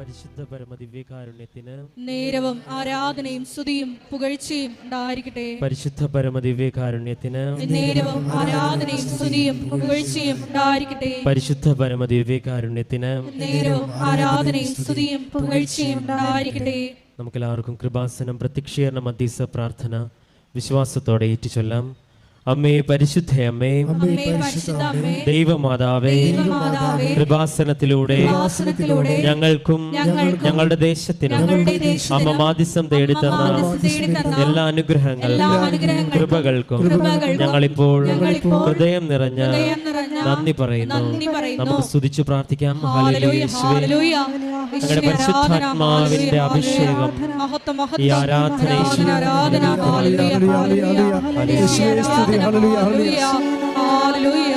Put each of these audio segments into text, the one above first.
പരിശുദ്ധ പരമ ദിവ്യകാരുണ്യത്തിന് നേരവും ആരാധനയും സ്തുതിയും പുകഴ്ചയും ഉണ്ടായിരിക്കട്ടെ. പരിശുദ്ധ പരമ ദിവ്യകാരുണ്യത്തിന് നേരവും ആരാധനയും സ്തുതിയും പുകഴ്ചയും ഉണ്ടായിരിക്കട്ടെ. പരിശുദ്ധ പരമ ദിവ്യകാരുണ്യത്തിന് നേരവും ആരാധനയും സ്തുതിയും പുകഴ്ചയും ഉണ്ടായിരിക്കട്ടെ. നമുക്കെല്ലാവർക്കും കൃപാസനം പ്രത്യക്ഷീകരണ മധ്യസ്ഥ പ്രാർത്ഥന വിശ്വാസത്തോടെ ഏറ്റുചൊല്ലാം. അമ്മേ പരിശുദ്ധ അമ്മേ. ദൈവമാതാവേ കൃപാസനത്തിലൂടെ ഞങ്ങൾക്കും ഞങ്ങളുടെ ദേശത്തിനും അമ്മ മാധ്യസം തേടി തന്ന എല്ലാ അനുഗ്രഹങ്ങൾക്കും കൃപകൾക്കും ഞങ്ങളിപ്പോൾ ഹൃദയം നിറഞ്ഞ നന്ദി പറയുന്നു. നന്ദി പറയുന്നു. നമുക്ക് സ്തുതിച്ചു പ്രാർത്ഥിക്കാം. ഹല്ലേലൂയ, ഹല്ലേലൂയ, ഹല്ലേലൂയ. ഞങ്ങളുടെ പരിശുദ്ധാത്മാവിന്റെ അഭിഷേകം. ഈ ആരാധന, ആരാധന. ഹല്ലേലൂയ,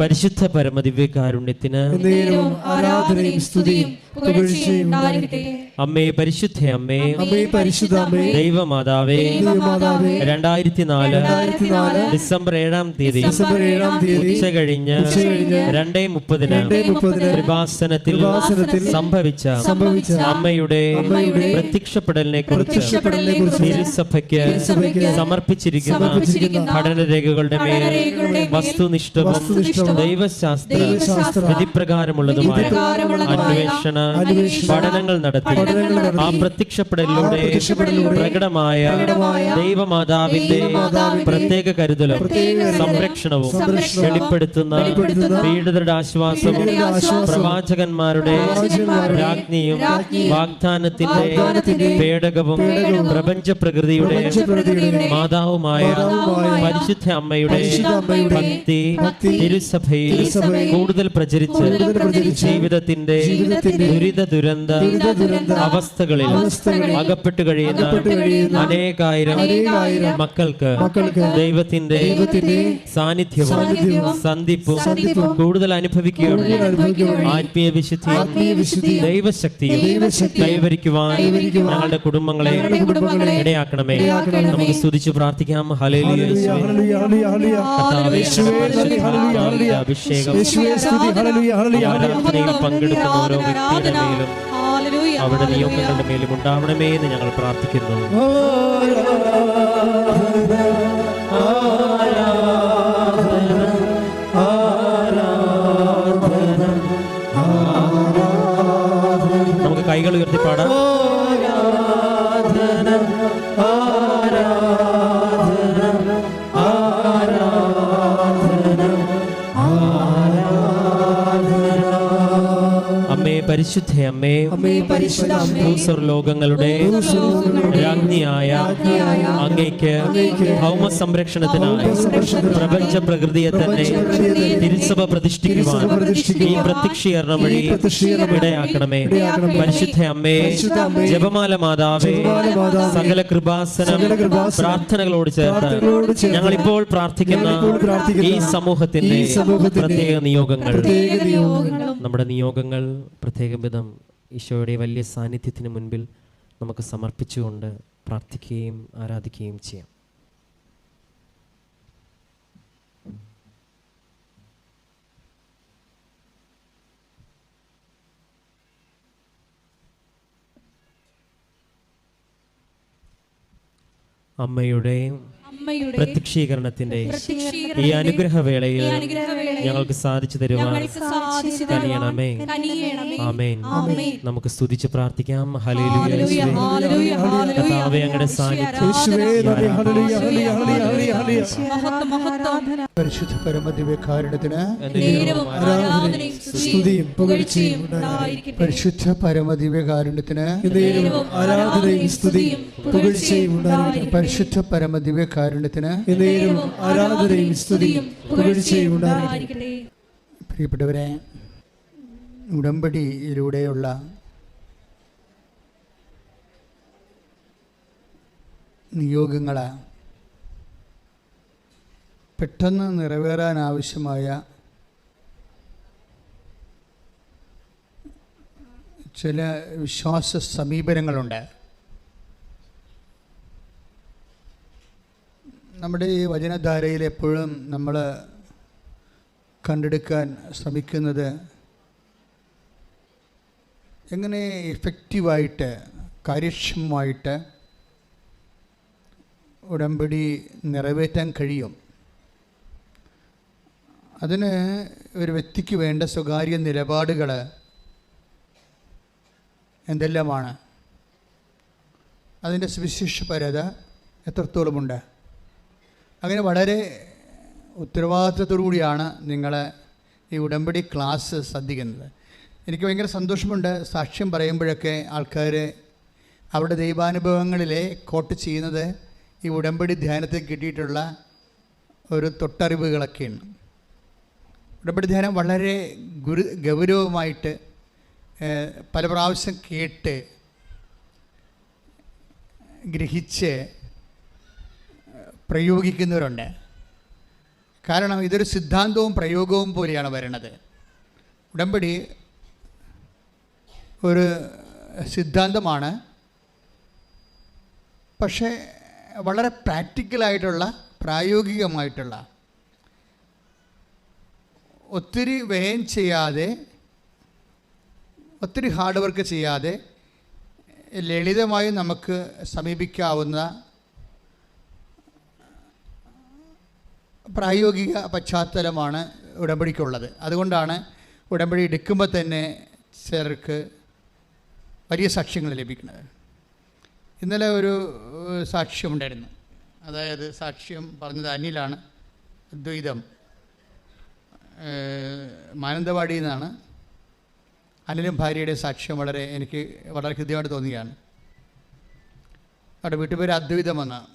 പരിശുദ്ധ പരമ ദിവ്യകാരുണ്യത്തിന് ആരാധനയും സ്തുതിയും അമ്മേ പരിശുദ്ധ അമ്മേ. അമ്മേ പരിശുദ്ധ അമ്മേ. ദൈവമാതാവേ. ദൈവമാതാവേ. രണ്ടായിരത്തി നാല് ഡിസംബർ ഏഴാം തീയതി ഡിസംബർ ഏഴാം തീയതി ഉച്ച കഴിഞ്ഞ് രണ്ടേ മുപ്പതിന് ത്രിവാസനത്തിൽ കൃപാസനത്തിൽ സംഭവിച്ച സംഭവിച്ച അമ്മയുടെ പ്രത്യക്ഷപ്പെടലിനെ കുറിച്ച് സഭയ്ക്ക് തിരുസഭയ്ക്ക് സമർപ്പിച്ചിരിക്കുന്ന പഠന രേഖകളുടെ മേൽ വസ്തുനിഷ്ഠവും ദൈവശാസ്ത്ര വിധിപ്രകാരമുള്ളതുമായ അന്വേഷണ പഠനങ്ങൾ നടത്തി ആ പ്രത്യക്ഷപ്പെടലിലൂടെ പ്രകടമായ ദൈവമാതാവിന്റെ പ്രത്യേക കരുതലും സംരക്ഷണവും വെളിപ്പെടുത്തുന്ന പീഡിതരുടെ ആശ്വാസവും പ്രവാചകന്മാരുടെ രാജ്ഞിയും വാഗ്ദാനത്തിന്റെ പേടകവും പ്രപഞ്ച പ്രകൃതിയുടെ പ്രപഞ്ചപ്രകൃതിയുടെ മാതാവുമായ പരിശുദ്ധ അമ്മയുടെ ഭക്തി തിരുസഭയിൽ കൂടുതൽ പ്രചരിച്ച് ജീവിതത്തിന്റെ ദുരിത ദുരന്ത അവസ്ഥകളിൽ അകപ്പെട്ട് കഴിയുന്ന അനേകായിരം മക്കൾക്ക് ദൈവത്തിന്റെ സാന്നിധ്യവും സന്ധിപ്പും കൂടുതൽ അനുഭവിക്കുകയും ആത്മീയ വിശുദ്ധി ദൈവശക്തിയും കൈവരിക്കുവാൻ ഞങ്ങളുടെ കുടുംബങ്ങളെ ഇടയാക്കണമേ. നമുക്ക് സ്തുതിച്ചു പ്രാർത്ഥിക്കാം. ഹല്ലേലൂയ പങ്കെടുക്കുന്ന ഓരോ വ്യക്തിയുടെ മേലും അവിടെ ഹല്ലേലൂയ. നിയോഗങ്ങളുടെ മേലും ഉണ്ടാവണമേ എന്ന് ഞങ്ങൾ പ്രാർത്ഥിക്കുന്നു. നമുക്ക് കൈകൾ ഉയർത്തി പാടാം. പരിശുദ്ധ അമ്മേ രാജ്ഞിയായ അങ്ങേക്ക് ഭൗമ സംരക്ഷണത്തിനായി പ്രപഞ്ച പ്രകൃതിയെ തന്നെ തിരുസഭ പ്രതിഷ്ഠിക്കുവാൻ ഈ പ്രത്യക്ഷീകരണം വഴി ഇടയാക്കണമേ. പരിശുദ്ധ അമ്മേ ജപമാല മാതാവേ സകല കൃപാസനം പ്രാർത്ഥനകളോട് ചേർത്ത് ഞങ്ങൾ ഇപ്പോൾ ഞങ്ങളിപ്പോൾ പ്രാർത്ഥിക്കുന്ന ഈ സമൂഹത്തിന്റെ പ്രത്യേക നിയോഗങ്ങൾ. നമ്മുടെ നിയോഗങ്ങൾ പ്രത്യേകം വിധം ഈശോയുടെ വലിയ സാന്നിധ്യത്തിന് മുൻപിൽ നമുക്ക് സമർപ്പിച്ചുകൊണ്ട് പ്രാർത്ഥിക്കുകയും ആരാധിക്കുകയും ചെയ്യാം. അമ്മയുടെ അമ്മയുടെ പ്രത്യക്ഷീകരണത്തിന്റെ ഈ അനുഗ്രഹവേളയിൽ വേളയിൽ ഞങ്ങൾക്ക് സാധിച്ചു തരുവാൻ കനിയണമേ. ആമേൻ. ആമേൻ. നമുക്ക് സ്തുതിച്ച് പ്രാർത്ഥിക്കാം. ഹല്ലേലൂയ. ഹല്ലേലൂയ, ഹല്ലേലൂയ, ഹല്ലേലൂയ. കർത്താവേ, അങ്ങയുടെ സാന്നിധ്യം ഹല്ലേലൂയ, ഹല്ലേലൂയ, ഹല്ലേലൂയ, ഹല്ലേലൂയ. മഹത്വം, മഹത്വം. പരിശുദ്ധ ആരാധനയും സ്തുതിയും പുകഴ്ചയും പരിശുദ്ധ പരമദിവ്യകാരുണ്യത്തിന് നേരവും ആരാധനയും സ്തുതിയും പുകഴ്ചയും പരിശുദ്ധ പരമദിവ്യകാരുണ്യത്തിന് എന്നേരവും ആരാധനയും സ്തുതിയും പുകഴ്ചയും ഉണ്ടായിരിക്കട്ടെ. പ്രിയപ്പെട്ടവരെ ഉടമ്പടിയിലൂടെയുള്ള നിയോഗങ്ങൾ പെട്ടെന്ന് നിറവേറാനാവശ്യമായ ചില വിശ്വാസ സമീപനങ്ങളുണ്ട്. നമ്മുടെ ഈ വചനധാരയിൽ എപ്പോഴും നമ്മൾ കണ്ടെടുക്കാൻ ശ്രമിക്കുന്നത് എങ്ങനെ എഫക്റ്റീവായിട്ട് കാര്യക്ഷമമായിട്ട് ഉടമ്പടി നിറവേറ്റാൻ കഴിയും? അതിന് ഒരു വ്യക്തിക്ക് വേണ്ട സ്വകാര്യ നിലപാടുകൾ എന്തെല്ലാമാണ്? അതിന്റെ സുവിശേഷപരത എത്രത്തോളമുണ്ട്? അങ്ങനെ വളരെ ഉത്തരവാദിത്വത്തോടു കൂടിയാണ് നിങ്ങൾ ഈ ഉടമ്പടി ക്ലാസ് ശ്രദ്ധിക്കുന്നത് എനിക്ക് ഭയങ്കര സന്തോഷമുണ്ട് സാക്ഷ്യം പറയുമ്പോഴൊക്കെ ആൾക്കാർ അവരുടെ ദൈവാനുഭവങ്ങളിലെ കോട്ട് ചെയ്യുന്നത് ഈ ഉടമ്പടി ധ്യാനത്തിൽ കിട്ടിയിട്ടുള്ള ഒരു തൊട്ടറിവുകളൊക്കെയാണ്. ഉടമ്പടി ധ്യാനം വളരെ ഗുരു ഗൗരവമായിട്ട് പല പ്രാവശ്യം കേട്ട് ഗ്രഹിച്ച് പ്രയോഗിക്കുന്നവരുണ്ട്. കാരണം ഇതൊരു സിദ്ധാന്തവും പ്രയോഗവും പോലെയാണ് വരണത്. ഉടമ്പടി ഒരു സിദ്ധാന്തമാണ്. പക്ഷേ വളരെ പ്രാക്ടിക്കലായിട്ടുള്ള പ്രായോഗികമായിട്ടുള്ള ഒത്തിരി വ്യയം ചെയ്യാതെ ഒത്തിരി ഹാർഡ് വർക്ക് ചെയ്യാതെ ലളിതമായി നമുക്ക് സമീപിക്കാവുന്ന പ്രായോഗിക പശ്ചാത്തലമാണ് ഉടമ്പടിക്കുള്ളത്. അതുകൊണ്ടാണ് ഉടമ്പടി എടുക്കുമ്പോൾ തന്നെ ചിലർക്ക് വലിയ സാക്ഷ്യങ്ങൾ ലഭിക്കുന്നത്. ഇന്നലെ ഒരു സാക്ഷ്യമുണ്ടായിരുന്നു അതായത് സാക്ഷ്യം പറഞ്ഞത് അനിലാണ്. അദ്വൈതം. ഏഹ്, മാനന്തവാടിയിൽ നിന്നാണ് അനിലും ഭാര്യയുടെ സാക്ഷ്യം വളരെ എനിക്ക് വളരെ ഹൃദ്യമായിട്ട് തോന്നുകയാണ്. അവിടെ വീട്ടുപേര് അദ്വൈതം എന്നാണ്.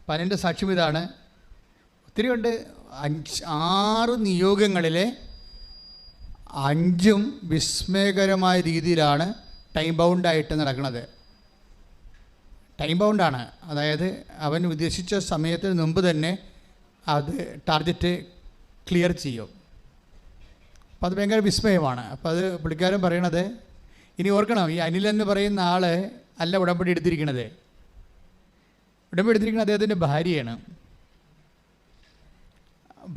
അപ്പം അനിന്റെ സാക്ഷ്യം ഇതാണ്. ഒത്തിരി ഉണ്ട് അഞ്ച് ആറ് നിയോഗങ്ങളിലെ അഞ്ചും വിസ്മയകരമായ രീതിയിലാണ് ടൈം ബൗണ്ടായിട്ട് നടക്കുന്നത്. ടൈം ബൗണ്ടാണ് അതായത് അവൻ ഉദ്ദേശിച്ച സമയത്തിന് മുമ്പ് തന്നെ അത് ടാർഗറ്റ് ക്ലിയർ ചെയ്യും. അപ്പോൾ അത് ഭയങ്കര വിസ്മയമാണ്. അപ്പോൾ അത് പുള്ളിക്കാരൻ പറയണത് ഇനി ഓർക്കണം ഈ അനിൽ എന്ന് പറയുന്ന ആൾ അല്ല ഉടമ്പടി എടുത്തിരിക്കണത്. ഉടമ്പടി എടുത്തിരിക്കുന്നത് അദ്ദേഹത്തിന്റെ ഭാര്യയാണ്.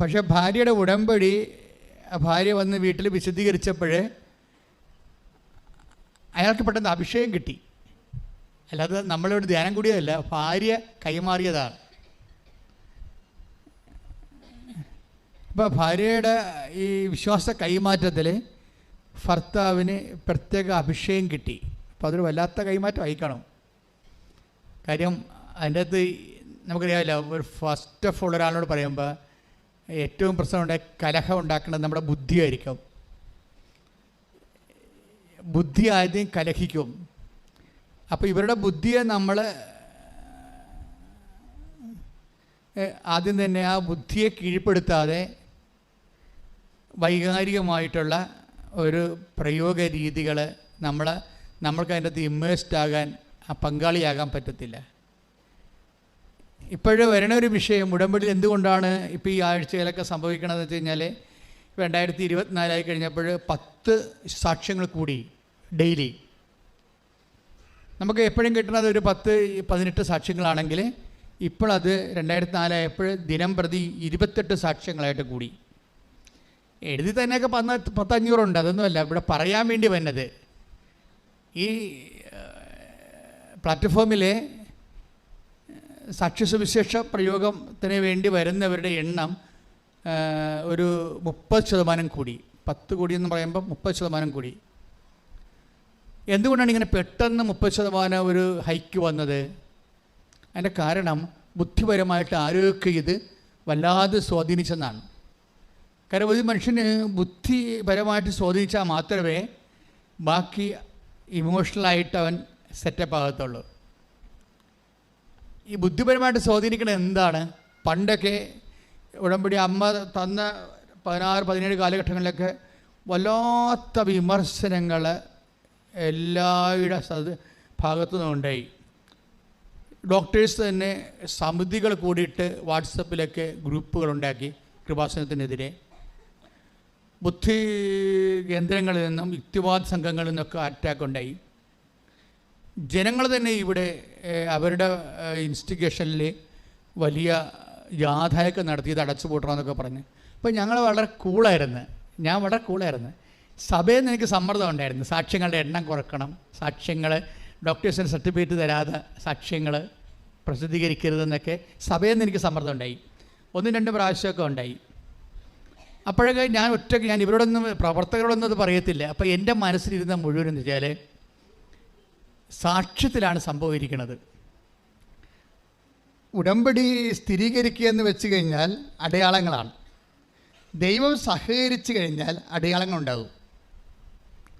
പക്ഷേ ഭാര്യയുടെ ഉടമ്പടി ഭാര്യ വന്ന് വീട്ടിൽ വിശദീകരിച്ചപ്പോൾ അയാൾക്ക് പെട്ടെന്ന് അഭിഷേകം കിട്ടി. അല്ലാതെ നമ്മളിവിടെ ധ്യാനം കൂടിയതല്ല ഭാര്യ കൈമാറിയതാണ്. അപ്പോൾ ഭാര്യയുടെ ഈ വിശ്വാസ കൈമാറ്റത്തിൽ ഭർത്താവിന് പ്രത്യേക അഭിഷേകം കിട്ടി. അപ്പോൾ അതൊരു വല്ലാത്ത കൈമാറ്റം അയക്കണം കാര്യം അതിന്റെ അകത്ത് നമുക്കറിയാമല്ലോ ഒരു ഫസ്റ്റ് ഓഫ് ഓൾ ഒരാളോട് പറയുമ്പോൾ ഏറ്റവും പ്രശ്നം ഉണ്ടായി കലഹം ഉണ്ടാക്കുന്നത് നമ്മുടെ ബുദ്ധിയായിരിക്കും. ബുദ്ധി ആദ്യം കലഹിക്കും. അപ്പോൾ ഇവരുടെ ബുദ്ധിയെ നമ്മൾ ആദ്യം തന്നെ ആ ബുദ്ധിയെ കീഴ്പ്പെടുത്താതെ വൈകാരികമായിട്ടുള്ള ഒരു പ്രയോഗ രീതികൾ നമ്മൾ നമ്മൾക്ക് അതിന്റെ അകത്ത് ഇമ്മേഴ്സ്ഡ് ആകാൻ പങ്കാളിയാകാൻ പറ്റത്തില്ല. ഇപ്പോഴും വരണ ഒരു വിഷയം ഉടമ്പടിയിൽ എന്തുകൊണ്ടാണ് ഇപ്പോൾ ഈ ആഴ്ചയിലൊക്കെ സംഭവിക്കണമെന്ന് വെച്ച് കഴിഞ്ഞാൽ രണ്ടായിരത്തി ഇരുപത്തിനാലായി കഴിഞ്ഞപ്പോൾ പത്ത് സാക്ഷ്യങ്ങൾ കൂടി ഡെയിലി. നമുക്ക് എപ്പോഴും കിട്ടുന്നത് ഒരു പത്ത് പതിനെട്ട് സാക്ഷ്യങ്ങളാണെങ്കിൽ ഇപ്പോഴത് രണ്ടായിരത്തി നാലായപ്പോൾ ദിനം പ്രതി ഇരുപത്തെട്ട് സാക്ഷ്യങ്ങളായിട്ട് കൂടി. എഴുതി തന്നെയൊക്കെ പന്ന പത്തഞ്ഞൂറുണ്ട്. അതൊന്നുമല്ല ഇവിടെ പറയാൻ വേണ്ടി വന്നത്. ഈ പ്ലാറ്റ്ഫോമിലെ സാക്ഷ്യസുവിശേഷ പ്രയോഗത്തിന് വേണ്ടി വരുന്നവരുടെ എണ്ണം ഒരു മുപ്പത് ശതമാനം കൂടി. പത്ത് കോടി എന്ന് പറയുമ്പോൾ മുപ്പത് ശതമാനം കൂടി. എന്തുകൊണ്ടാണ് ഇങ്ങനെ പെട്ടെന്ന് മുപ്പത് ശതമാനം ഒരു ഹൈക്ക് വന്നത്? അതിന്റെ കാരണം ബുദ്ധിപരമായിട്ട് ആരോഗ്യ ഇത് വല്ലാതെ സ്വാധീനിച്ചെന്നാണ്. കാരണം ഒരു മനുഷ്യന് ബുദ്ധിപരമായിട്ട് സ്വാധീനിച്ചാൽ മാത്രമേ ബാക്കി ഇമോഷണലായിട്ട് അവൻ സെറ്റപ്പ് ആകത്തുള്ളൂ. ഈ ബുദ്ധിപരമായിട്ട് സ്വാധീനിക്കുന്നത് എന്താണ്? പണ്ടൊക്കെ ഉടമ്പടി അമ്മ തന്ന പതിനാറ് പതിനേഴ് കാലഘട്ടങ്ങളിലൊക്കെ വല്ലാത്ത വിമർശനങ്ങൾ എല്ലാവരുടെ സത് ഭാഗത്തു നിന്നുണ്ടായി ഡോക്ടേഴ്സ് തന്നെ സമിതികൾ കൂടിയിട്ട് വാട്സപ്പിലൊക്കെ ഗ്രൂപ്പുകൾ ഉണ്ടാക്കി കൃപാസനത്തിനെതിരെ. ബുദ്ധി കേന്ദ്രങ്ങളിൽ നിന്നും യുക്തിവാദ സംഘങ്ങളിൽ നിന്നൊക്കെ അറ്റാക്ക് ഉണ്ടായി. ജനങ്ങൾ തന്നെ ഇവിടെ അവരുടെ ഇൻസ്റ്റിഗേഷനിൽ വലിയ ജാഥയൊക്കെ നടത്തിയത് അടച്ചു പൂട്ടണമെന്നൊക്കെ പറഞ്ഞ്. അപ്പോൾ ഞങ്ങൾ വളരെ കൂളായിരുന്നു. ഞാൻ വളരെ കൂളായിരുന്നു. സഭയിൽ നിന്ന് എനിക്ക് സമ്മർദ്ദം ഉണ്ടായിരുന്നു. സാക്ഷ്യങ്ങളുടെ എണ്ണം കുറക്കണം. സാക്ഷ്യങ്ങൾ ഡോക്ടേഴ്സിന് സർട്ടിഫിക്കറ്റ് തരാതെ സാക്ഷ്യങ്ങൾ പ്രസിദ്ധീകരിക്കരുതെന്നൊക്കെ സഭയിൽ നിന്ന് എനിക്ക് സമ്മർദ്ദം ഉണ്ടായി. ഒന്നും രണ്ട് പ്രാവശ്യമൊക്കെ ഉണ്ടായി. അപ്പോഴൊക്കെ ഞാൻ ഒറ്റയ്ക്ക് ഞാൻ ഇവരോടൊന്നും പ്രവർത്തകരോടൊന്നും അത് പറയത്തില്ല. അപ്പോൾ എന്റെ മനസ്സിലിരുന്ന മുഴുവൻ എന്ന് വെച്ചാൽ സാക്ഷ്യത്തിലാണ് സംഭവിക്കുന്നത്. ഉടമ്പടി സ്ഥിരീകരിക്കുക എന്ന് വെച്ച് കഴിഞ്ഞാൽ അടയാളങ്ങളാണ്. ദൈവം സഹകരിച്ചു കഴിഞ്ഞാൽ അടയാളങ്ങൾ ഉണ്ടാകും.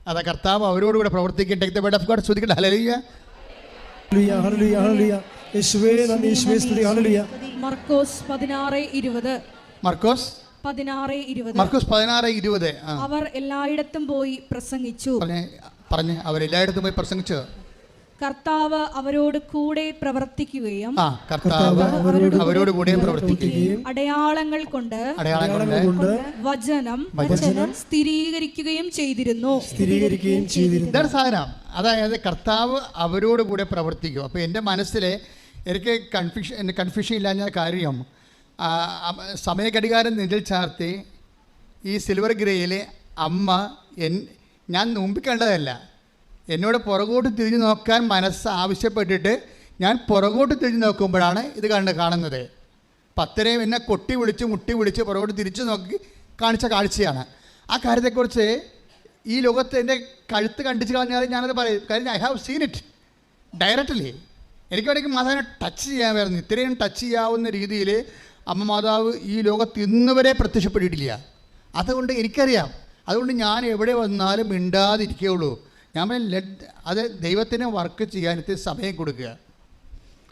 അതാ കർത്താവ് അവരോടുകൂടെ പ്രവർത്തിക്കട്ടെ. of God ശ്രദ്ധിക്കട്ടെ ഹല്ലേലൂയ. ഹല്ലേലൂയ, ഹല്ലേലൂയ, ഹല്ലേലൂയ. യേശുവേ നന്ദി. യേശുവേ സ്തുതി. ഹല്ലേലൂയ. മർക്കോസ് പതിനാറ് ഇരുപത്. മർക്കോസ്? പതിനാറ് ഇരുപത്. മർക്കോസ് പതിനാറ് ഇരുപത്. ആ. അവർ എല്ലായിടത്തും പോയി പ്രസംഗിച്ചു. പറഞ്ഞു പറഞ്ഞ് അവരെല്ലായിടത്തും പോയി പ്രസംഗിച്ചു? കർത്താവ് അവരോട് കൂടെ പ്രവർത്തിക്കുകയും കർത്താവ് അവരോട് കൂടെ പ്രവർത്തിക്കുകയും അടയാളങ്ങൾ കൊണ്ട് അടയാളങ്ങൾ കൊണ്ട് വചനം സ്ഥിരീകരിക്കുകയും ചെയ്തിരുന്നു. സ്ഥിരീകരിക്കുകയും ചെയ്തിരുന്നു. ഇതാണ് സാധനം. അതായത് കർത്താവ് അവരോട് കൂടെ പ്രവർത്തിക്കും. അപ്പോൾ എന്റെ മനസ്സിലെ എനിക്ക് കൺഫ്യൂഷൻ കൺഫ്യൂഷൻ ഇല്ലാഞ്ഞ കാര്യം സമയഘടികാരം നെഞ്ചിൽ ചാർത്തി ഈ സിൽവർ ഗ്രേയിലെ അമ്മ എൻ ഞാൻ മുമ്പിക്കേണ്ടതല്ല എന്നോട് പുറകോട്ട് തിരിഞ്ഞു നോക്കാൻ മനസ്സ് ആവശ്യപ്പെട്ടിട്ട് ഞാൻ പുറകോട്ട് തിരിഞ്ഞു നോക്കുമ്പോഴാണ് ഇത് കണ്ട് കാണുന്നത്. പത്തരയും എന്നെ കൊട്ടി വിളിച്ച് മുട്ടി വിളിച്ച് പുറകോട്ട് തിരിച്ചു നോക്കി കാണിച്ച കാഴ്ചയാണ്. ആ കാര്യത്തെക്കുറിച്ച് ഈ ലോകത്ത് എന്റെ കഴുത്ത് കണ്ടിച്ച് കളഞ്ഞാൽ ഞാനത് പറയും. കാര്യം I have seen it directly. എനിക്ക് വേണമെങ്കിൽ മാതാവിനെ ടച്ച് ചെയ്യാമായിരുന്നു. ഇത്രയും ടച്ച് ചെയ്യാവുന്ന രീതിയിൽ അമ്മ മാതാവ് ഈ ലോകത്ത് ഇന്ന് വരെ പ്രത്യക്ഷപ്പെട്ടിട്ടില്ല. അതുകൊണ്ട് എനിക്കറിയാം. അതുകൊണ്ട് ഞാൻ എവിടെ വന്നാലും മിണ്ടാതിരിക്കുകയുള്ളൂ. ഞാൻ ലെറ്റ് അത് ദൈവത്തിന് വർക്ക് ചെയ്യാൻ ഇത്തിരി സമയം കൊടുക്കുക.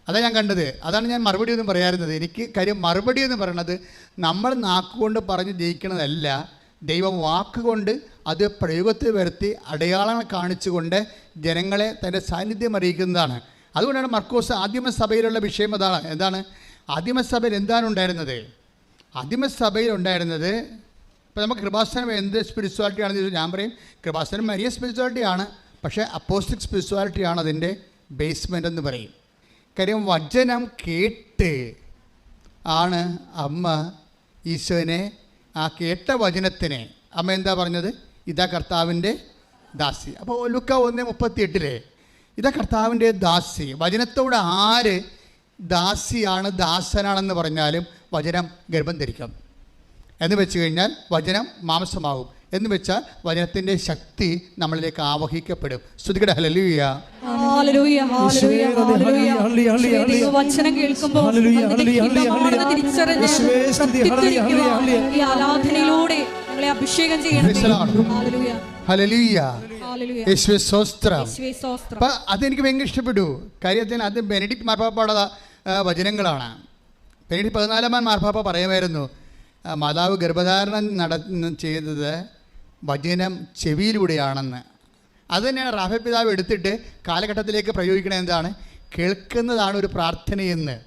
അതാണ് ഞാൻ കണ്ടത്. അതാണ് ഞാൻ മറുപടി ഒന്നും പറയാറുന്നത്. എനിക്ക് കാര്യം മറുപടി എന്ന് പറയുന്നത് നമ്മൾ നാക്കുകൊണ്ട് പറഞ്ഞ് ജയിക്കണതല്ല ദൈവം വാക്കുകൊണ്ട് അത് പ്രയോഗത്തിൽ വരുത്തി അടയാളങ്ങൾ കാണിച്ചുകൊണ്ട് ജനങ്ങളെ തന്റെ സാന്നിധ്യം അറിയിക്കുന്നതാണ്. അതുകൊണ്ടാണ് മർക്കോസ് ആദിമസഭയിലുള്ള വിഷയം അതാണ്. എന്താണ്? ആദിമസഭയിൽ എന്താണ് ഉണ്ടായിരുന്നത്? ആദിമസഭയിൽ ഉണ്ടായിരുന്നത് ഇപ്പോൾ നമുക്ക് കൃപാസനം എന്ത് സ്പിരിച്വാലിറ്റി ആണെന്ന് ചോദിച്ചാൽ ഞാൻ പറയും. കൃപാസനം മരിയ സ്പിരിച്വാലിറ്റി ആണ്. പക്ഷേ അപ്പോസ്റ്റിക് സ്പിരിച്വാലിറ്റി ആണ് അതിന്റെ ബേസ്മെന്റ് എന്ന് പറയും. കാര്യം വചനം കേട്ട് ആണ് അമ്മ ഈശോനെ ആ കേട്ട വചനത്തിനെ. അമ്മ എന്താ പറഞ്ഞത്? ഇതാ കർത്താവിന്റെ ദാസി. അപ്പോൾ ലുക്ക ഒന്ന് മുപ്പത്തി എട്ടിലെ ഇതാ കർത്താവിന്റെ ദാസി. വചനത്തോട് ആര് ദാസിയാണ് ദാസനാണെന്ന് പറഞ്ഞാലും വചനം ഗർഭം ധരിക്കും. എന്ന് വെച്ച് കഴിഞ്ഞാൽ വചനം മാംസമാകും. എന്ന് വെച്ചാൽ വചനത്തിന്റെ ശക്തി നമ്മളിലേക്ക് ആവഹിക്കപ്പെടും. ശ്രുതികട ഹലലൂയ ഹല്ലേലൂയ, ഹല്ലേലൂയ, ഹല്ലേലൂയ. ഹല്ലേലൂയ, ഹല്ലേലൂയ, കേൾക്കുമ്പോൾ ഈ ആരാധനയിലൂടെ ഞങ്ങളെ അഭിഷേകം. അപ്പം അതെനിക്ക് ഭയങ്കര ഇഷ്ടപ്പെട്ടു. കാര്യത്തിന് അത് ബെനഡിക്ട് മാർപ്പാപ്പയുടെ വചനങ്ങളാണ്. ബെനഡിക്ട് പതിനാലാമൻ മാർപ്പാപ്പ പറയുമായിരുന്നു മാതാവ് ഗർഭധാരണം നട ചെയ്തത് വചനം ചെവിയിലൂടെയാണെന്ന്. അത് തന്നെയാണ് റാഫ പിതാവ് എടുത്തിട്ട് കാലഘട്ടത്തിലേക്ക് പ്രയോഗിക്കണത് എന്താണ്? കേൾക്കുന്നതാണ് ഒരു പ്രാർത്ഥനയെന്ന്.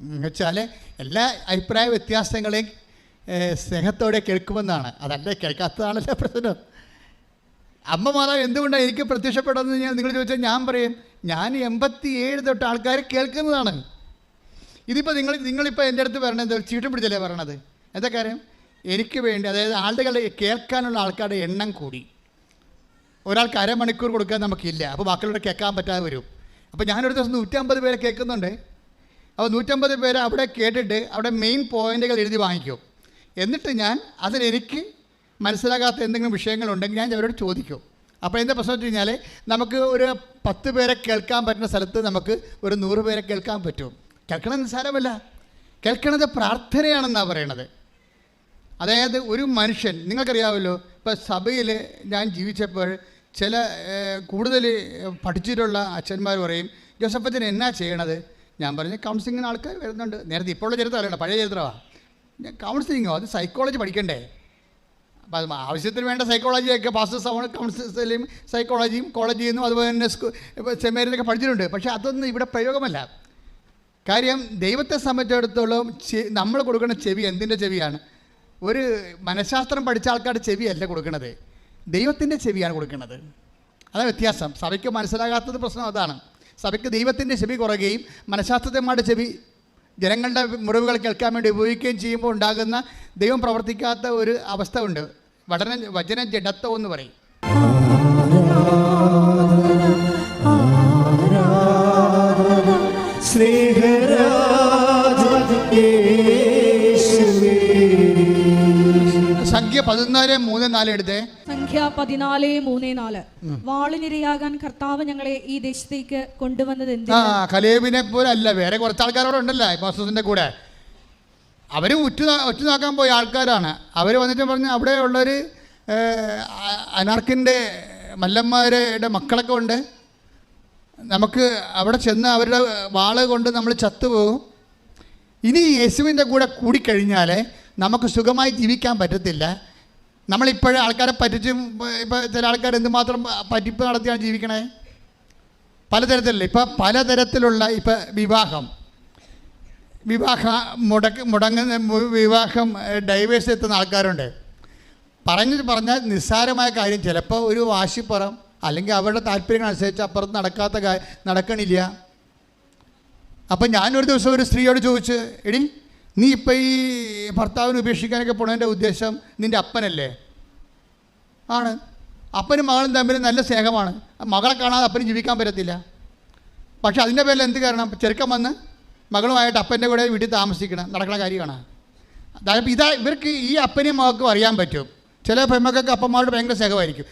എന്നുവെച്ചാൽ എല്ലാ അഭിപ്രായ വ്യത്യാസങ്ങളെയും സ്നേഹത്തോടെ കേൾക്കുമെന്നാണ്. അതല്ല കേൾക്കാത്തതാണല്ലോ പ്രശ്നം. അമ്മ മാതാവ് എന്തുകൊണ്ടാണ് എനിക്ക് പ്രത്യക്ഷപ്പെടുന്നത് ഞാൻ നിങ്ങൾ ചോദിച്ചാൽ ഞാൻ പറയും ഞാൻ എൺപത്തി ഏഴ് തൊട്ട് ആൾക്കാർ കേൾക്കുന്നതാണ്. ഇതിപ്പോൾ നിങ്ങൾ നിങ്ങളിപ്പോൾ എന്റെ അടുത്ത് പറയണത് ചീട്ടും പിടിച്ചല്ലേ പറയണത് എന്താ കാര്യം? എനിക്ക് വേണ്ടി അതായത് ആളുകളെ കേൾക്കാനുള്ള ആൾക്കാരുടെ എണ്ണം കൂടി. ഒരാൾക്ക് അരമണിക്കൂർ കൊടുക്കാൻ നമുക്കില്ല. അപ്പോൾ ബാക്കിയുള്ളവരെ കേൾക്കാൻ പറ്റാതെ വരും. അപ്പോൾ ഞാനൊരു ദിവസം നൂറ്റമ്പത് പേരെ കേൾക്കുന്നുണ്ട്. അപ്പോൾ നൂറ്റമ്പത് പേര് അവിടെ കേട്ടിട്ട് അവിടെ മെയിൻ പോയിന്റുകൾ എഴുതി വാങ്ങിക്കും. എന്നിട്ട് ഞാൻ അതിലെനിക്ക് മനസ്സിലാകാത്ത എന്തെങ്കിലും വിഷയങ്ങളുണ്ടെങ്കിൽ ഞാൻ അവരോട് ചോദിക്കും. അപ്പോൾ എന്താ പ്രശ്നം വെച്ച് കഴിഞ്ഞാൽ നമുക്ക് ഒരു പത്ത് പേരെ കേൾക്കാൻ പറ്റുന്ന സ്ഥലത്ത് നമുക്ക് ഒരു നൂറ് പേരെ കേൾക്കാൻ പറ്റും. കേൾക്കണത് നിസ്സാരമല്ല. കേൾക്കണത് പ്രാർത്ഥനയാണെന്നാണ് പറയണത്. അതായത് ഒരു മനുഷ്യൻ നിങ്ങൾക്കറിയാമല്ലോ ഇപ്പോൾ സഭയിൽ ഞാൻ ജീവിച്ചപ്പോൾ ചില കൂടുതൽ പഠിച്ചിട്ടുള്ള അച്ഛന്മാർ പറയും ജോസഫത്തിന് എന്നാ ചെയ്യണത്? ഞാൻ പറഞ്ഞ കൗൺസിലിങ്ങിന് ആൾക്കാർ വരുന്നുണ്ട്. നേരത്തെ ഇപ്പോഴുള്ള ചരിത്രമല്ല പഴയ ചരിത്രമാണ് കൗൺസിലിങ്ങോ? അത് സൈക്കോളജി പഠിക്കണ്ടേ? അപ്പം ആവശ്യത്തിന് വേണ്ട സൈക്കോളജിയൊക്കെ പാസ്റ്റർ സവൺ കൗൺസിലും സൈക്കോളജിയും കോളേജിൽ നിന്നും അതുപോലെ തന്നെ സ്കൂ സെമിനാറിലൊക്കെ പഠിച്ചിട്ടുണ്ട്. പക്ഷേ അതൊന്നും ഇവിടെ പ്രയോഗമല്ല. കാര്യം ദൈവത്തെ സംബന്ധിച്ചിടത്തോളം നമ്മൾ കൊടുക്കുന്ന ചെവി എന്തിന്റെ ചെവിയാണ്? ഒരു മനഃശാസ്ത്രം പഠിച്ച ആൾക്കാരുടെ ചെവിയല്ല കൊടുക്കുന്നത് ദൈവത്തിന്റെ ചെവിയാണ് കൊടുക്കുന്നത് അതാണ് വ്യത്യാസം. സഭയ്ക്ക് മനസ്സിലാകാത്തത് പ്രശ്നം അതാണ്. സഭയ്ക്ക് ദൈവത്തിന്റെ ചെവി കുറയുകയും മനഃശാസ്ത്രജ്ഞന്മാരുടെ ചെവി ജനങ്ങളുടെ മുറിവുകൾ കേൾക്കാൻ വേണ്ടി ഉപയോഗിക്കുകയും ചെയ്യുമ്പോൾ ഉണ്ടാകുന്ന ദൈവം പ്രവർത്തിക്കാത്ത ഒരു അവസ്ഥ ഉണ്ട്. വടന വചന ജഡത്വം എന്ന് പറയും. സംഖ്യ പതിനാല് മൂന്ന് നാല് എടുത്തേ. സംഖ്യ പതിനാല് മൂന്ന് നാല്. വാളിനിരയാകാൻ കർത്താവ് ഞങ്ങളെ ഈ ദേശത്തേക്ക് കൊണ്ടുവന്നത് എന്ത് ആ കലേബിനെ പോലെ അല്ല വേറെ കുറച്ച് ആൾക്കാരോട് ഉണ്ടല്ലോ മോസസിന്റെ കൂടെ. അവർ ഉറ്റു ഒറ്റ നോക്കാൻ പോയ ആൾക്കാരാണ്. അവർ വന്നിട്ട് പറഞ്ഞ് അവിടെ ഉള്ളൊരു അനാർക്കിന്റെ മല്ലന്മാരുടെ മക്കളൊക്കെ ഉണ്ട്. നമുക്ക് അവിടെ ചെന്ന് അവരുടെ വാൾ കൊണ്ട് നമ്മൾ ചത്തുപോകും ഇനി യേശുവിന്റെ കൂടെ കൂടിക്കഴിഞ്ഞാൽ നമുക്ക് സുഖമായി ജീവിക്കാൻ പറ്റത്തില്ല. നമ്മളിപ്പോഴും ആൾക്കാരെ പറ്റിച്ചും ഇപ്പോൾ ചില ആൾക്കാർ എന്തുമാത്രം പറ്റിപ്പ് നടത്തിയാണ് ജീവിക്കണേ? പലതരത്തിലുള്ള ഇപ്പം പലതരത്തിലുള്ള ഇപ്പം വിവാഹം. വിവാഹ മുടക്ക് മുടങ്ങുന്ന വിവാഹം ഡൈവേഴ്സ് എത്തുന്ന ആൾക്കാരുണ്ട്. പറഞ്ഞു പറഞ്ഞാൽ നിസ്സാരമായ കാര്യം ചിലപ്പോൾ ഒരു വാശിപ്പുറം അല്ലെങ്കിൽ അവരുടെ താല്പര്യങ്ങളനുസരിച്ച് അപ്പുറത്ത് നടക്കാത്ത നടക്കണില്ല. അപ്പം ഞാനൊരു ദിവസം ഒരു സ്ത്രീയോട് ചോദിച്ച് എടി നീ ഇപ്പം ഈ ഭർത്താവിനെ ഉപേക്ഷിക്കാനൊക്കെ പോണതിന്റെ ഉദ്ദേശം നിന്റെ അപ്പനല്ലേ? ആണ്. അപ്പനും മകളും തമ്മിൽ നല്ല സ്നേഹമാണ്. മകളെ കാണാതെ അപ്പനും ജീവിക്കാൻ പറ്റത്തില്ല. പക്ഷെ അതിന്റെ പേരിൽ എന്ത് കാരണം? ചെറുക്കം വന്ന് മകളുമായിട്ട് അപ്പന്റെ കൂടെ വീട്ടിൽ താമസിക്കണം. നടക്കുന്ന കാര്യമാണ്. അതായത് ഇതാ ഇവർക്ക് ഈ അപ്പനെയും മകൾക്കും അറിയാൻ പറ്റും. ചില പെമ്മക്കൊക്കെ അപ്പന്മാരോട് ഭയങ്കര സ്നേഹമായിരിക്കും.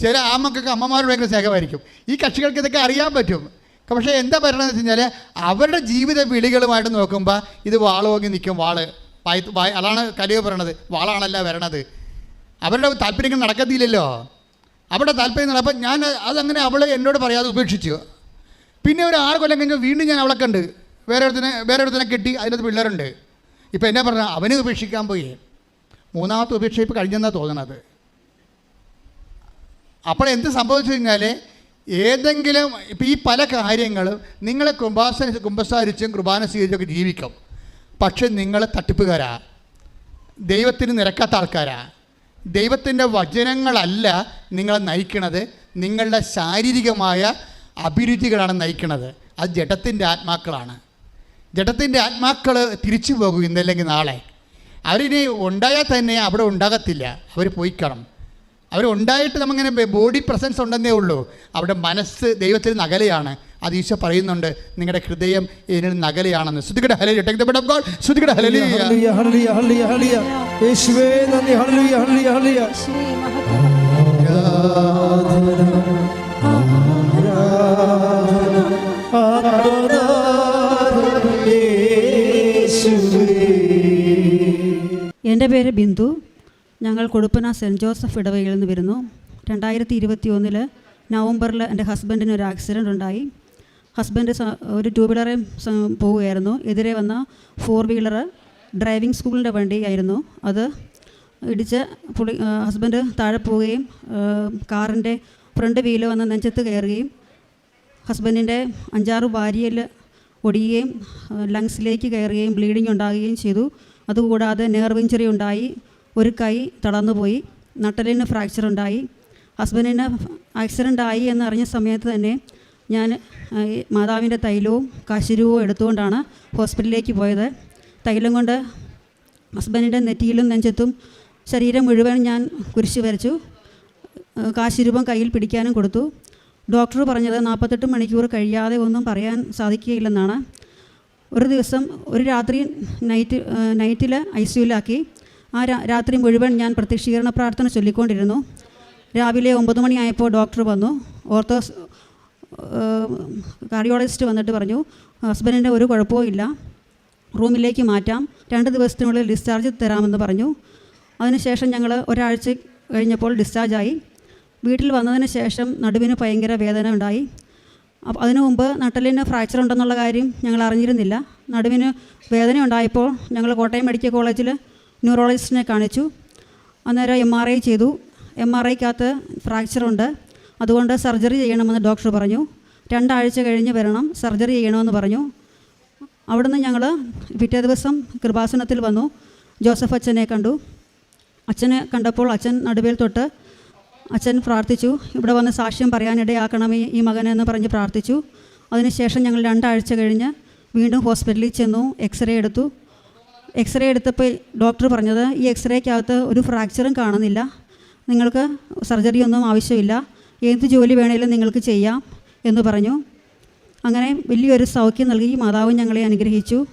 ചില ആമക്കൊക്കെ അമ്മമാരോട് ഭയങ്കര സ്നേഹമായിരിക്കും. ഈ കക്ഷികൾക്ക് ഇതൊക്കെ അറിയാൻ പറ്റും. പക്ഷേ എന്താ പറയണമെന്ന് വെച്ച് കഴിഞ്ഞാൽ അവരുടെ ജീവിത വിളികളുമായിട്ട് നോക്കുമ്പോൾ ഇത് വാൾ നോക്കി നിൽക്കും വാൾ. വായ വായി അതാണ് കലിയോ പറയണത്. വാളാണല്ല വരണത്. അവരുടെ താല്പര്യങ്ങൾ നടക്കത്തില്ലല്ലോ. അവരുടെ താല്പര്യം നടപ്പം ഞാൻ അതങ്ങനെ അവൾ എന്നോട് പറയാതെ ഉപേക്ഷിച്ചു. പിന്നെ ഒരു ആറ് കൊല്ലം കഴിഞ്ഞ് വീണ്ടും ഞാൻ അവളെ കണ്ട്. വേറെ ഒരുത്തിനെ വേറെ ഒരുത്തിനെ കെട്ടി അതിനകത്ത് പിള്ളേരുണ്ട്. ഇപ്പം എന്നെ പറഞ്ഞാൽ അവനെ ഉപേക്ഷിക്കാൻ പോയി. മൂന്നാമത്തെ ഉപേക്ഷ ഇപ്പോൾ കഴിഞ്ഞെന്നാണ് തോന്നണത്. അപ്പോൾ എന്ത് സംഭവിച്ചു കഴിഞ്ഞാൽ ഏതെങ്കിലും ഇപ്പം ഈ പല കാര്യങ്ങളും നിങ്ങളെ കുംഭാസ കുംഭസാരിച്ചും കുർബാന സ്വീകരിച്ചൊക്കെ ജീവിക്കും. പക്ഷെ നിങ്ങൾ തട്ടിപ്പുകാരാ. ദൈവത്തിന് നിരക്കാത്ത ആൾക്കാരാ. ദൈവത്തിന്റെ വചനങ്ങളല്ല നിങ്ങളെ നയിക്കണത്. നിങ്ങളുടെ ശാരീരികമായ അഭിരുചികളാണ് നയിക്കണത്. അത് ജഡത്തിന്റെ ആത്മാക്കളാണ്. ജഡത്തിന്റെ ആത്മാക്കൾ തിരിച്ചു പോകും ഇന്നല്ലെങ്കിൽ നാളെ. അവരിനി ഉണ്ടായാൽ തന്നെ അവിടെ ഉണ്ടാകത്തില്ല. അവർ പോയിക്കണം. അവർ ഉണ്ടായിട്ട് നമ്മങ്ങനെ ബോഡി പ്രസൻസ് ഉണ്ടെന്നേ ഉള്ളൂ. അവിടെ മനസ്സ് ദൈവത്തിൽ നിന്ന് അകലെയാണ് അത് ഈശോ പറയുന്നുണ്ട് നിങ്ങളുടെ ഹൃദയം ഇതിന് നിന്ന് അകലെയാണെന്ന് ശ്രുതികട ഹലേ take the bed of God ശ്രുതികട. യേശുവേ നന്ദി. ആരാധന യേശുവേ. എന്റെ പേര് ബിന്ദു. ഞങ്ങൾ കൊടുപ്പന സെന്റ് ജോസഫ് ഇടവകയിൽ നിന്ന് വരുന്നു. രണ്ടായിരത്തി ഇരുപത്തി ഒന്നിൽ നവംബറിൽ എന്റെ ഹസ്ബൻഡിന് ഒരു ആക്സിഡന്റ് ഉണ്ടായി. ഹസ്ബൻഡ് ഒരു ടൂ വീലറെ പോവുകയായിരുന്നു. എതിരെ വന്ന ഫോർ വീലർ ഡ്രൈവിംഗ് സ്കൂളിന്റെ വണ്ടിയായിരുന്നു അത്. ഇടിച്ച് പുള്ളി ഹസ്ബൻഡ് താഴെ പോവുകയും കാറിന്റെ ഫ്രണ്ട് വീൽ വന്ന് നെഞ്ചത്ത് കയറുകയും ഹസ്ബൻഡിന്റെ അഞ്ചാറ് വാരിയൽ ഒടിയുകയും ലങ്സിലേക്ക് കയറുകയും ബ്ലീഡിംഗ് ഉണ്ടാകുകയും ചെയ്തു. അതുകൂടാതെ നെർവ് ഇഞ്ചറി ഉണ്ടായി. ഒരു കൈ തളർന്നുപോയി. നട്ടലിന് ഫ്രാക്ചർ ഉണ്ടായി. ഹസ്ബൻഡിന് ആക്സിഡന്റ് ആയി എന്നറിഞ്ഞ സമയത്ത് തന്നെ ഞാൻ മാതാവിന്റെ തൈലവും കശുരുവും എടുത്തുകൊണ്ടാണ് ഹോസ്പിറ്റലിലേക്ക് പോയത്. തൈലം കൊണ്ട് ഹസ്ബൻഡിന്റെ നെറ്റിയിലും നെഞ്ചത്തും ശരീരം മുഴുവൻ ഞാൻ കുരിശ് വരച്ചു. കാശിരൂപം കയ്യിൽ പിടിക്കാനും കൊടുത്തു. ഡോക്ടർ പറഞ്ഞത് നാൽപ്പത്തെട്ട് മണിക്കൂർ കഴിയാതെ ഒന്നും പറയാൻ സാധിക്കുകയില്ലെന്നാണ്. ഒരു ദിവസം ഒരു രാത്രി നൈറ്റ് നൈറ്റിൽ ഐ സിയുലാക്കി ആ രാത്രി മുഴുവൻ ഞാൻ പ്രത്യക്ഷീകരണ പ്രാർത്ഥന ചൊല്ലിക്കൊണ്ടിരുന്നു. രാവിലെ ഒമ്പത് മണിയായപ്പോൾ ഡോക്ടർ വന്നു. ഓർത്തോ കാർഡിയോളജിസ്റ്റ് വന്നിട്ട് പറഞ്ഞു ഹസ്ബൻഡിന്റെ ഒരു കുഴപ്പവും ഇല്ല. റൂമിലേക്ക് മാറ്റാം. രണ്ട് ദിവസത്തിനുള്ളിൽ ഡിസ്ചാർജ് തരാമെന്ന് പറഞ്ഞു. അതിനുശേഷം ഞങ്ങൾ ഒരാഴ്ച കഴിഞ്ഞപ്പോൾ ഡിസ്ചാർജായി. വീട്ടിൽ വന്നതിന് ശേഷം നടുവിന് ഭയങ്കര വേദന ഉണ്ടായി. അപ്പോൾ അതിനു മുമ്പ് നട്ടലിന് ഫ്രാക്ചർ ഉണ്ടെന്നുള്ള കാര്യം ഞങ്ങൾ അറിഞ്ഞിരുന്നില്ല. നടുവിന് വേദന ഉണ്ടായപ്പോൾ ഞങ്ങൾ കോട്ടയം മെഡിക്കൽ കോളേജിൽ ന്യൂറോളജിസ്റ്റിനെ കാണിച്ചു. അന്നേരം എം ആർ ഐ ചെയ്തു. എം ആർ ഐക്കകത്ത് ഫ്രാക്ചറുണ്ട് അതുകൊണ്ട് സർജറി ചെയ്യണമെന്ന് ഡോക്ടർ പറഞ്ഞു. രണ്ടാഴ്ച കഴിഞ്ഞ് വരണം സർജറി ചെയ്യണമെന്ന് പറഞ്ഞു. അവിടുന്ന് ഞങ്ങൾ പിറ്റേ ദിവസം കൃപാസനത്തിൽ വന്നു. ജോസഫ് അച്ഛനെ കണ്ടു. അച്ഛനെ കണ്ടപ്പോൾ അച്ഛൻ നടുവേൽ തൊട്ട് അച്ഛൻ പ്രാർത്ഥിച്ചു. ഇവിടെ വന്ന് സാക്ഷ്യം പറയാനിടയാക്കണമേ ഈ മകനെന്ന് പറഞ്ഞ് പ്രാർത്ഥിച്ചു. അതിനുശേഷം ഞങ്ങൾ രണ്ടാഴ്ച കഴിഞ്ഞ് വീണ്ടും ഹോസ്പിറ്റലിൽ ചെന്നു എക്സ്റേ എടുത്തു. എക്സ്റേ എടുത്തപ്പോൾ ഡോക്ടർ പറഞ്ഞത് ഈ എക്സ്റേക്കകത്ത് ഒരു ഫ്രാക്ചറും കാണുന്നില്ല. നിങ്ങൾക്ക് സർജറി ഒന്നും ആവശ്യമില്ല. ഏത് ജോലി വേണേലും നിങ്ങൾക്ക് ചെയ്യാം എന്ന് പറഞ്ഞു. അങ്ങനെ വലിയൊരു സൗഖ്യം നൽകി മാതാവ് ഞങ്ങളെ അനുഗ്രഹിച്ചു.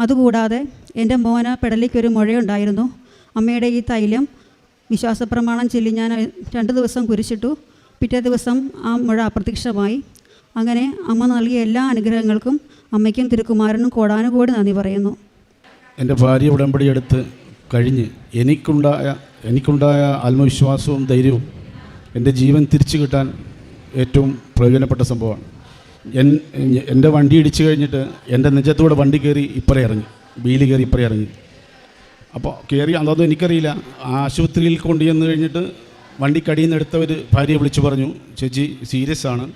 അതുകൂടാതെ എന്റെ മോന പെടലിക്കൊരു മുഴയുണ്ടായിരുന്നു. അമ്മയുടെ ഈ തൈലം വിശ്വാസപ്രമാണം ചൊല്ലി ഞാൻ രണ്ട് ദിവസം കുരിച്ചിട്ടു പിറ്റേ ദിവസം ആ മുഴ അപ്രത്യക്ഷമായി. അങ്ങനെ അമ്മ നൽകിയ എല്ലാ അനുഗ്രഹങ്ങൾക്കും അമ്മയ്ക്കും തിരുക്കുമാരനും കോടാനുകോടി നന്ദി പറയുന്നു. എന്റെ ഭാര്യ ഉടമ്പടി എടുത്ത് കഴിഞ്ഞ് എനിക്കുണ്ടായ എനിക്കുണ്ടായ ആത്മവിശ്വാസവും ധൈര്യവും എന്റെ ജീവൻ തിരിച്ചു കിട്ടാൻ ഏറ്റവും പ്രയോജനപ്പെട്ട സംഭവമാണ്. എൻ എന്റെ വണ്ടി ഇടിച്ചു കഴിഞ്ഞിട്ട് എന്റെ നെഞ്ചത്തൂടെ വണ്ടി കയറി ഇപ്പറേ ഇറങ്ങി വീലി കയറി ഇപ്പറേ ഇറങ്ങി. അപ്പോൾ കയറി അതൊന്നും എനിക്കറിയില്ല ആശുപത്രിയിൽ കൊണ്ടുചെന്ന് കഴിഞ്ഞിട്ട് വണ്ടി കടിയിൽ നിന്ന് എടുത്തവർ ഭാര്യയെ വിളിച്ചു പറഞ്ഞു ചേച്ചി സീരിയസ് ആണ്.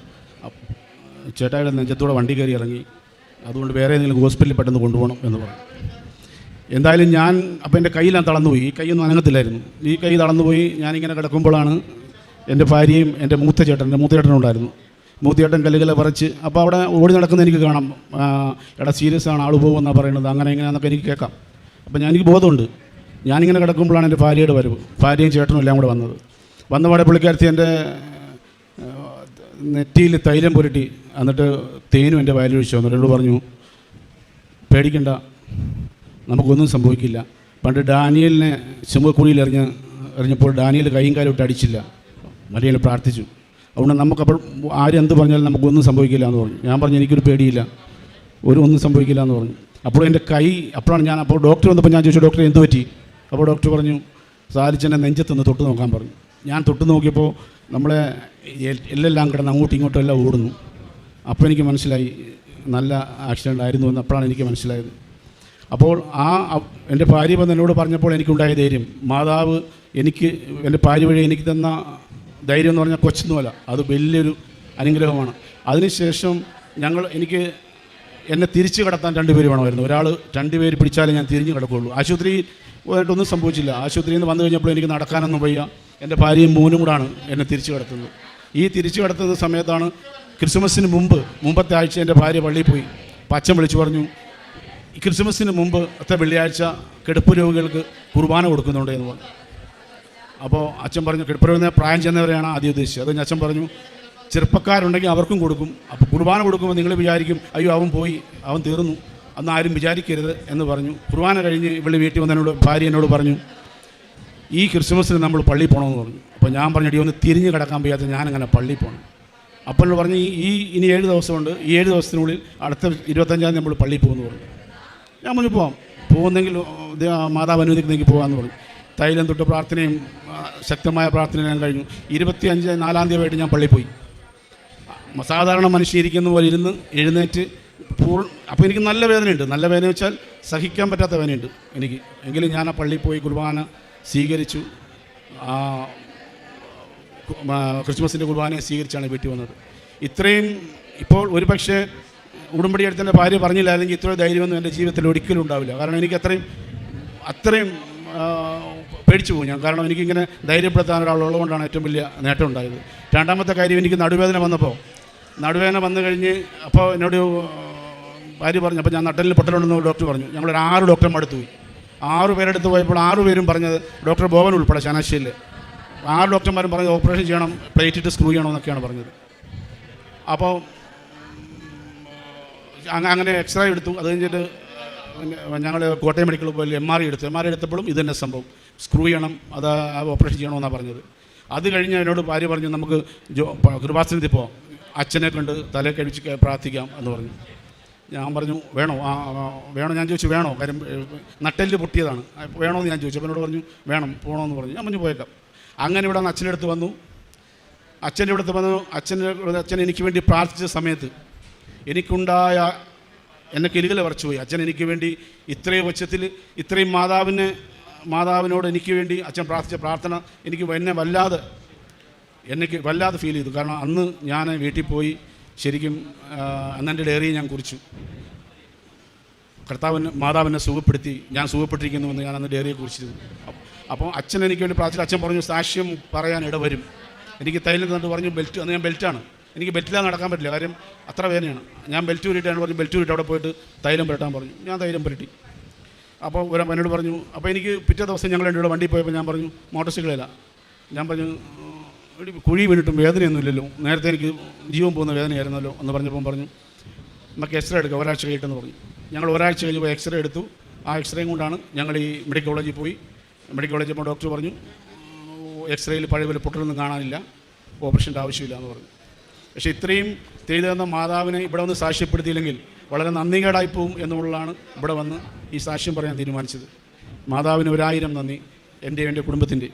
ചേട്ടായുടെ നെഞ്ചത്തൂടെ വണ്ടി കയറി ഇറങ്ങി അതുകൊണ്ട് വേറെ ഏതെങ്കിലും ഹോസ്പിറ്റലിൽ പെട്ടെന്ന് കൊണ്ടുപോകണം എന്ന് പറഞ്ഞു. എന്തായാലും ഞാൻ അപ്പോൾ എന്റെ കയ്യിലാണ് തളർന്നുപോയി ഈ കൈയൊന്നും അനങ്ങത്തില്ലായിരുന്നു. ഈ കൈ തളർന്നുപോയി ഞാനിങ്ങനെ കിടക്കുമ്പോഴാണ് എന്റെ ഭാര്യയും എന്റെ മൂത്ത ചേട്ടൻ എന്റെ മൂത്ത ചേട്ടനുണ്ടായിരുന്നു മൂത്ത ചേട്ടൻ കല്ലുകളെ പറിച്ച് അപ്പോൾ അവിടെ ഓടി നടക്കുന്ന എനിക്ക് കാണാം. എടാ സീരിയസ് ആണ് ആൾ പോകുമെന്നാണ് പറയുന്നത്. അങ്ങനെ എങ്ങനെയാണെന്നൊക്കെ എനിക്ക് കേൾക്കാം. അപ്പോൾ ഞാൻ എനിക്ക് ബോധമുണ്ട്. ഞാനിങ്ങനെ കിടക്കുമ്പോഴാണ് എന്റെ ഭാര്യയുടെ വരവ്. ഭാര്യയും ചേട്ടനും എല്ലാം കൂടെ വന്നത്. വന്നപാടെ പുള്ളിക്കാരത്തി എന്റെ നെറ്റിയിൽ തൈലം പുരട്ടി. എന്നിട്ട് തേനും എന്റെ വയലൊഴിച്ചു എന്നിട്ട് എന്നോട് പറഞ്ഞു പേടിക്കണ്ട. നമുക്കൊന്നും സംഭവിക്കില്ല. പണ്ട് ഡാനിയലിനെ ചുമക്കുഴിയിൽ എറിഞ്ഞ് എറിഞ്ഞപ്പോൾ ഡാനിയൽ കൈയും കാലും ഇട്ട് അടിച്ചില്ല. മലയിൽ പ്രാർത്ഥിച്ചു. അതുകൊണ്ട് നമുക്കപ്പോൾ ആരും എന്ത് പറഞ്ഞാലും നമുക്കൊന്നും സംഭവിക്കില്ല എന്ന് പറഞ്ഞു. ഞാൻ പറഞ്ഞു എനിക്കൊരു പേടിയില്ല. ഒരു ഒന്നും സംഭവിക്കില്ല എന്ന് പറഞ്ഞു. അപ്പോൾ എന്റെ കൈ അപ്പോഴാണ് ഞാൻ അപ്പോൾ ഡോക്ടർ വന്നപ്പോൾ ഞാൻ ചോദിച്ചു ഡോക്ടർ എന്ത് പറ്റി? അപ്പോൾ ഡോക്ടർ പറഞ്ഞു സാധിച്ചെന്നെ നെഞ്ചത്തൊന്ന് തൊട്ട് നോക്കാൻ പറഞ്ഞു. ഞാൻ തൊട്ട് നോക്കിയപ്പോൾ നമ്മളെ എല്ലെല്ലാം കിടന്ന് അങ്ങോട്ടും ഇങ്ങോട്ടും എല്ലാം ഓടുന്നു. അപ്പോൾ എനിക്ക് മനസ്സിലായി നല്ല ആക്സിഡന്റ് ആയിരുന്നു എന്ന് അപ്പോഴാണ് എനിക്ക് മനസ്സിലായത്. അപ്പോൾ ആ എന്റെ ഭാര്യ വന്ന് എന്നോട് പറഞ്ഞപ്പോൾ എനിക്കുണ്ടായ ധൈര്യം. മാതാവ് എനിക്ക് എന്റെ ഭാര്യ വഴി എനിക്ക് തന്ന ധൈര്യം എന്ന് പറഞ്ഞാൽ കൊച്ചൊന്നുമല്ല. അത് വലിയൊരു അനുഗ്രഹമാണ്. അതിനുശേഷം ഞങ്ങൾ എനിക്ക് എന്നെ തിരിച്ചു കടത്താൻ രണ്ടുപേര് വേണമായിരുന്നു. ഒരാൾ രണ്ടുപേര് പിടിച്ചാലേ ഞാൻ തിരിഞ്ഞു കിടക്കുകയുള്ളൂ. ആശുപത്രിയിൽ പോയിട്ടൊന്നും സംഭവിച്ചില്ല. ആശുപത്രിയിൽ നിന്ന് വന്നു കഴിഞ്ഞപ്പോൾ എനിക്ക് നടക്കാനൊന്നും വയ്യ. എന്റെ ഭാര്യയും മോനും കൂടാണ് എന്നെ തിരിച്ചു കിടത്തുന്നത്. ഈ തിരിച്ചു കിടത്തുന്ന സമയത്താണ് ക്രിസ്മസിന് മുമ്പ് മുമ്പത്തെ ആഴ്ച എന്റെ ഭാര്യ പള്ളിയിൽ പോയി. പച്ചം വിളിച്ചു പറഞ്ഞു ക്രിസ്മസിന് മുമ്പ് അത്ത വെള്ളിയാഴ്ച കിടപ്പ് രോഗികൾക്ക് കുർബാന കൊടുക്കുന്നുണ്ട് എന്ന് പറഞ്ഞു. അപ്പോൾ അച്ഛൻ പറഞ്ഞു കിടപ്പ് രോഗിനെ പ്രായം ചെന്നവരെയാണ് ആദ്യം ഉദ്ദേശിച്ചത്. അത് കഴിഞ്ഞ് അച്ഛൻ പറഞ്ഞു ചെറുപ്പക്കാരുണ്ടെങ്കിൽ അവർക്കും കൊടുക്കും. അപ്പോൾ കുർബാന കൊടുക്കുമ്പോൾ നിങ്ങൾ വിചാരിക്കും അയ്യോ അവൻ പോയി അവൻ തീർന്നു. അന്ന് ആരും വിചാരിക്കരുത് എന്ന് പറഞ്ഞു. കുർബാന കഴിഞ്ഞ് ഇവിടെ വീട്ടിൽ വന്നതിനോട് ഭാര്യ എന്നോട് പറഞ്ഞു ഈ ക്രിസ്മസിന് നമ്മൾ പള്ളിയിൽ പോകണമെന്ന് പറഞ്ഞു. അപ്പോൾ ഞാൻ പറഞ്ഞു "എടീ, ഒന്ന് തിരിഞ്ഞ് കിടക്കാൻ വയ്യാത്ത ഞാനങ്ങനെ പള്ളിയിൽ പോകണം അപ്പോൾ പറഞ്ഞ് പറഞ്ഞു "ഈ- ഈ ഇനി ഏഴ് ദിവസമുണ്ട്. ഈ ഏഴ് ദിവസത്തിനുള്ളിൽ അടുത്ത ഇരുപത്തഞ്ചാം തീയതി നമ്മൾ പള്ളിയിൽ പോകുമെന്ന് പറഞ്ഞു. ഞാൻ പറഞ്ഞു പോവാം. പോകുന്നെങ്കിൽ മാതാവ് അനുവദിക്കുന്നെങ്കിൽ പോകാമെന്ന് പറഞ്ഞു. തൈലം തൊട്ട് പ്രാർത്ഥനയും ശക്തമായ പ്രാർത്ഥനയും ഞാൻ കഴിഞ്ഞു. ഇരുപത്തി അഞ്ച് നാലാം തീയതി ആയിട്ട് ഞാൻ പള്ളിയിൽ പോയി. സാധാരണ മനുഷ്യരിക്കുന്ന പോലെ ഇരുന്ന് എഴുന്നേറ്റ് പൂർ അപ്പോൾ എനിക്ക് നല്ല വേദനയുണ്ട്. നല്ല വേദന വെച്ചാൽ സഹിക്കാൻ പറ്റാത്ത വേദനയുണ്ട് എനിക്ക്. എങ്കിലും ഞാൻ ആ പള്ളിയിൽ പോയി കുർബാന സ്വീകരിച്ചു. ക്രിസ്മസിന്റെ കുർബാനയെ സ്വീകരിച്ചാണ് വീട്ടിൽ വന്നത്. ഇത്രയും ഇപ്പോൾ ഒരു പക്ഷേ ഉടമ്പടി എടുത്തതിന്റെ ഭാര്യ പറഞ്ഞില്ലായിരുന്നെങ്കിൽ ഇത്ര ധൈര്യമൊന്നും എന്റെ ജീവിതത്തിൽ ഒരിക്കലും ഉണ്ടാവില്ല. കാരണം എനിക്ക് അത്രയും അത്രയും പേടിച്ചു പോകും ഞാൻ. കാരണം എനിക്കിങ്ങനെ ധൈര്യപ്പെടുത്താൻ ഒരാളുള്ളതുകൊണ്ടാണ് ഏറ്റവും വലിയ നേട്ടം ഉണ്ടായത്. രണ്ടാമത്തെ കാര്യം എനിക്ക് നടുവേദന വന്നപ്പോൾ. നടുവേദന വന്നു കഴിഞ്ഞ് അപ്പോൾ എന്നോട് ഭാര്യ പറഞ്ഞു അപ്പോൾ ഞാൻ നട്ടലിൽ പൊട്ടലുണ്ടെന്ന് ഡോക്ടർ പറഞ്ഞു. ഞങ്ങളൊരു ആറ് ഡോക്ടർമാർ അടുത്ത് പോയി. ആറ് പേരെടുത്ത് പോയപ്പോൾ ആറ് പേരും പറഞ്ഞത് ഡോക്ടർ ബോവൻ ഉൾപ്പെടെ ചനാശ്ശേരിയിൽ ആറ് ഡോക്ടർമാരും പറഞ്ഞത് ഓപ്പറേഷൻ ചെയ്യണം പ്ലേറ്റിട്ട് സ്ക്രൂ ചെയ്യണമെന്നൊക്കെയാണ് പറഞ്ഞത്. അപ്പോൾ അങ്ങനെ എക്സ്റേ എടുത്തു. അത് കഴിഞ്ഞിട്ട് ഞങ്ങൾ കോട്ടയം മെഡിക്കൽ പോയി എം ആർ ഐ എടുത്തു. എം ആർ ഐ എടുത്തപ്പോഴും ഇത് തന്നെ സംഭവം. സ്ക്രൂ ചെയ്യണം അത് ഓപ്പറേഷൻ ചെയ്യണമെന്നാണ് പറഞ്ഞത്. അത് കഴിഞ്ഞ് എന്നോട് ഭാര്യ പറഞ്ഞു നമുക്ക് ജോ കൃപാസനത്തിൽ പോവാം അച്ഛനെ കണ്ട് തലേ കഴിച്ച് പ്രാർത്ഥിക്കാം എന്ന് പറഞ്ഞു. ഞാൻ പറഞ്ഞു വേണോ? ആ വേണോ? ഞാൻ ചോദിച്ചു വേണോ? കാര്യം നട്ടെല്ല് പൊട്ടിയതാണ്. വേണോ? എന്ന് ഞാൻ ചോദിച്ചു. എന്നോട് പറഞ്ഞു വേണം പോകണമെന്ന് പറഞ്ഞു. ഞാൻ പറഞ്ഞു പോയേക്കാം. അങ്ങനെ ഇവിടെ നിന്ന് അടുത്ത് വന്നു. അച്ഛന്റെ അടുത്ത് വന്നു അച്ഛന്റെ അച്ഛൻ എനിക്ക് വേണ്ടി പ്രാർത്ഥിച്ച സമയത്ത് എനിക്കുണ്ടായ എന്നെ കിലുകല വരച്ചു പോയി. അച്ഛൻ എനിക്ക് വേണ്ടി ഇത്രയും ഉച്ചത്തിൽ ഇത്രയും മാതാവിന് മാതാവിനോട് എനിക്ക് വേണ്ടി അച്ഛൻ പ്രാർത്ഥിച്ച പ്രാർത്ഥന എനിക്ക് എന്നെ വല്ലാതെ എനിക്ക് വല്ലാതെ ഫീൽ ചെയ്തു. കാരണം അന്ന് ഞാൻ വീട്ടിൽ പോയി ശരിക്കും അന്നെന്റെ ഡയറി ഞാൻ കുറിച്ചു. കർത്താവിനെ മാതാവിനെ സുഖപ്പെടുത്തി. ഞാൻ സുഖപ്പെട്ടിരിക്കുന്നുവെന്ന് ഞാൻ അന്ന് ഡയറിയെ കുറിച്ചിരുന്നു. അപ്പോൾ അച്ഛൻ എനിക്ക് വേണ്ടി പ്രാർത്ഥിച്ചു അച്ഛൻ പറഞ്ഞു സാക്ഷ്യം പറയാൻ ഇടവരും. എനിക്ക് തൈലം തന്നിട്ട് പറഞ്ഞു ബെൽറ്റ് അന്ന് ഞാൻ ബെൽറ്റാണ്. എനിക്ക് ബെൽറ്റില്ലാതെ നടക്കാൻ പറ്റില്ല. കാര്യം അത്ര വേദനയാണ്. ഞാൻ ബെൽറ്റ് ഊരിയിട്ടാണ് പറഞ്ഞു ബെൽറ്റ് ഊരിട്ട് അവിടെ പോയിട്ട് തൈലം പുരട്ടാൻ പറഞ്ഞു. ഞാൻ തൈലം പുരട്ടി. അപ്പോൾ ഒരു എന്നോട് പറഞ്ഞു അപ്പോൾ എനിക്ക് പിറ്റേ ദിവസം ഞങ്ങൾ എന്റെ വണ്ടി പോയപ്പോൾ ഞാൻ പറഞ്ഞു മോട്ടോർ സൈക്കിളില്ല ഞാൻ പറഞ്ഞു "എടി, കുഴി വീണിട്ടും വേദനയൊന്നുമില്ലല്ലോ നേരത്തെ എനിക്ക് ജീവൻ പോകുന്ന വേദനയായിരുന്നല്ലോ. എന്ന് പറഞ്ഞപ്പോൾ പറഞ്ഞു നമുക്ക് എക്സ്റേ എടുക്കാം ഒരാഴ്ച കഴിയിട്ടെന്ന് പറഞ്ഞു. ഞങ്ങൾ ഒരാഴ്ച കഴിഞ്ഞപ്പോൾ എക്സ്റേ എടുത്തു. ആ എക്സ്റേയും കൊണ്ടാണ് ഞങ്ങൾ ഈ മെഡിക്കൽ കോളേജിൽ പോയി. മെഡിക്കൽ കോളേജിൽ പോയി ഡോക്ടർ പറഞ്ഞു എക്സ്റേയിൽ പഴയ പോലെ പൊട്ടലൊന്നും കാണാനില്ല. ഓപ്പറേഷന്റെ ആവശ്യമില്ല എന്ന് പറഞ്ഞു. പക്ഷേ ഇത്രയും ചെയ്തു തന്ന മാതാവിനെ ഇവിടെ വന്ന് സാക്ഷ്യപ്പെടുത്തിയില്ലെങ്കിൽ വളരെ നന്ദികേടായി പോവും എന്നുള്ളതാണ് ഇവിടെ വന്ന് ഈ സാക്ഷ്യം പറയാൻ തീരുമാനിച്ചത്. മാതാവിന് ഒരായിരം നന്ദി എന്റെ എന്റെ കുടുംബത്തിന്റെ.